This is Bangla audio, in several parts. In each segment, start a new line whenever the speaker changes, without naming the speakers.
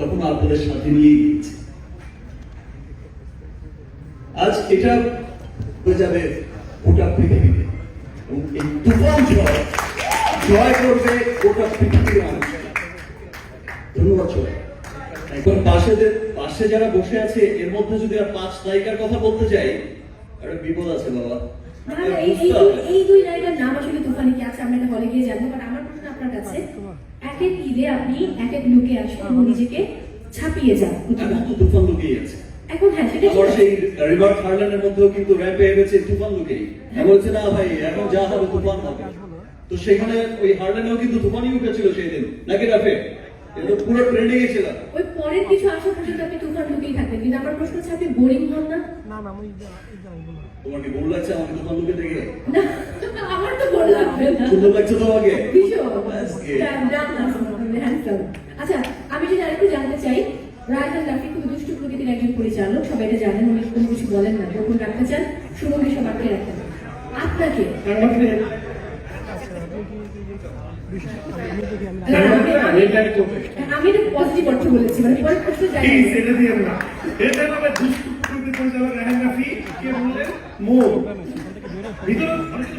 তখন আপনাদের সাথে নিয়ে গিয়েছি। আজ এটা হয়ে যাবে গোটা পৃথিবীতে। এবং এই তুফান ঝড় জয় করবে গোটা পৃথিবীর মানুষ। ধন্যবাদ সবাই এখন পাশে পাশে যারা বসে আছে এর মধ্যে যদি আর পাঁচ নায়িকার কথা বলতে যাই একটা বিপদ আছে বাবা।
এই- দুই- নায়িকার নাম আসলে তুফানি কি আছে? আমরা হলে গিয়ে জানব বাট আমার প্রশ্ন আপনার কাছে। এক এক ঈদে আপনি এক এক লুকে আসেন এবং নিজেকে ছাপিয়ে যান।
তুফান লুকিয়ে আছে
এখন হ্যাঁ সেটা
আবার সেই রিভার থার্ল্যান্ডের মধ্যেও কিন্তু র্যাম্প গেছে তুফান লুকেই। আমি বলছি না ভাই এখন যা হবে তুফান হবে। তো সেখানে ওই হার্ল্যান্ডেও কিন্তু তুফানই উঠেছিল সেই দিন। নাকি রাফে? পুরো ট্রেন্ডিং এ ছিল।
ওই পরের কিছু আসা পর্যন্ত আপনি তুফান লুকেই কিন্তু আমার প্রশ্ন হচ্ছে আপনি বোরিং হন না?
না না আমি
তোমার কি ভুল আমাকে তুফান লুকে দেখে?
না আমার তো বোর লাগবে না
সুন্দর লাগছে তোমাকে?
ডান, handsome। আচ্ছা আমি যদি আরেকটু জানতে চাই রায়হান রাফি খুব দুষ্টু প্রকৃতির একজন পরিচালক সবাই এটা জানেন উনি কোনো কিছু বলেন না যখন রাখতে চান সুমনকে সবাইকে রাখেন আপনাকে?
বিষয় আমি আমি
আমি- আমি- আমি এটা পজিটিভ অর্থ বলেছি মানে পরের প্রশ্ন যাই
এটা দিয়ে না এটা নামে দুষ্টু প্রকৃতির পরিচালক রাহেন রাফি কে বললেন? মো। ভিতর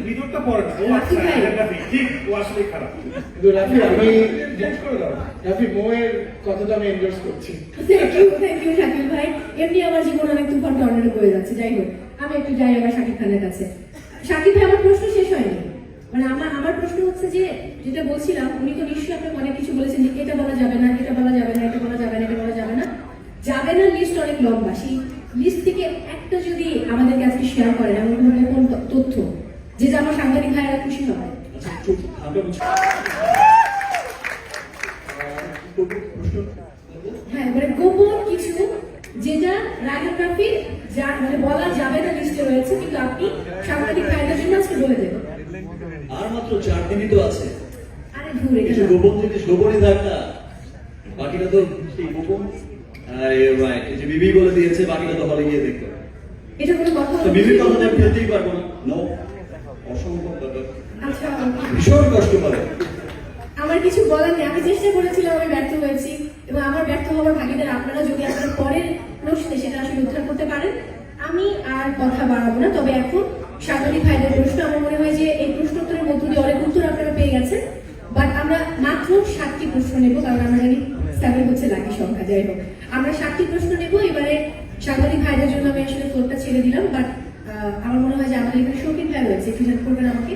ভিতরটা পড়ে না ও আচ্ছা রাহেন রাফি ঠিক ও আসলে খারাপ।
কিন্তু রাফি আমি জিজ্ঞেস করে দাও। রাফি মোয়ের কথাটা আমি এন্ডোর্স করছি।
Thank you thank you Shakil ভাই। এমনি আমার জীবন অনেক তুফান টর্নেডো বয়ে যাচ্ছে যাই হোক। আমি একটু যাই আবার শাকিব খানের কাছে। শাকিব ভাই আমার প্রশ্ন শেষ হয়নি। মানে আমার আমার প্রশ্ন হচ্ছে যে যেটা বলছিলাম উনি তো নিশ্চয়ই আপনাকে অনেক কিছু বলেছেন যে এটা বলা যাবে না এটা বলা যাবে না এটা বলা যাবে না এটা বলা যাবে না। যাবে না লিস্ট অনেক লম্বা। সেই লিস্ট থেকে একটা যদি আমাদেরকে আজকে শেয়ার করেন এমন ত- তথ্য। আমার সাংবাদিক ভাইয়েরা খুশি হ্যাঁ। মানে গোপন কিছু যেটা যা মানে বলা যাবে না লিস্টে রয়েছে কিন্তু আপনি সাংবাদিক ভাইদের জন্য আজকে বলে দেবেন।
আর মাত্র চার দিনই তো আছে।
আরে ধরে
কিছু গোপন জিনিস গোপনই থাক। না বাকিটা তো সেই গোপন। যে বিবি বলে দিয়েছে বাকিটা তো হলে গিয়ে দেখতে।
এটা কোনো কথা
বিবির কথা আমি ফেলতেই পারব না নো অসম্ভব ব্যাপার।
আচ্ছা
ভীষণ কষ্ট পাবে
আমার কিছু বলার নেই। আমি চেষ্টা করেছিলাম আমি ব্যর্থ হয়েছি। এবং আমার ব্যর্থ হওয়ার ভাগিদার আপনারা যদি আপনার পরের প্রশ্নে সেটা আসলে উদ্ধার করতে পারেন আমি আর কথা বাড়াবো না। তবে এখন সাংবাদিক ভাইদের প্রশ্ন আমার মনে হয় যে এই প্রশ্ন উত্তরের মধ্য দিয়ে অনেক উত্তর আপনারা পেয়ে গেছেন। বাট আমরা মাত্র সাতটি প্রশ্ন নেব কারণ আমরা জানি সেভেন হচ্ছে লাকি সংখ্যা। যাই হোক আমরা সাতটি প্রশ্ন নেব। এবারে সাংবাদিক ভাইদের জন্য আমি আসলে ফ্লোরটা ছেড়ে দিলাম বাট আমার মনে হয় যে আমাদের এখানে শৌখিন ভাই রয়েছে একটু হেল্প করবেন আমাকে।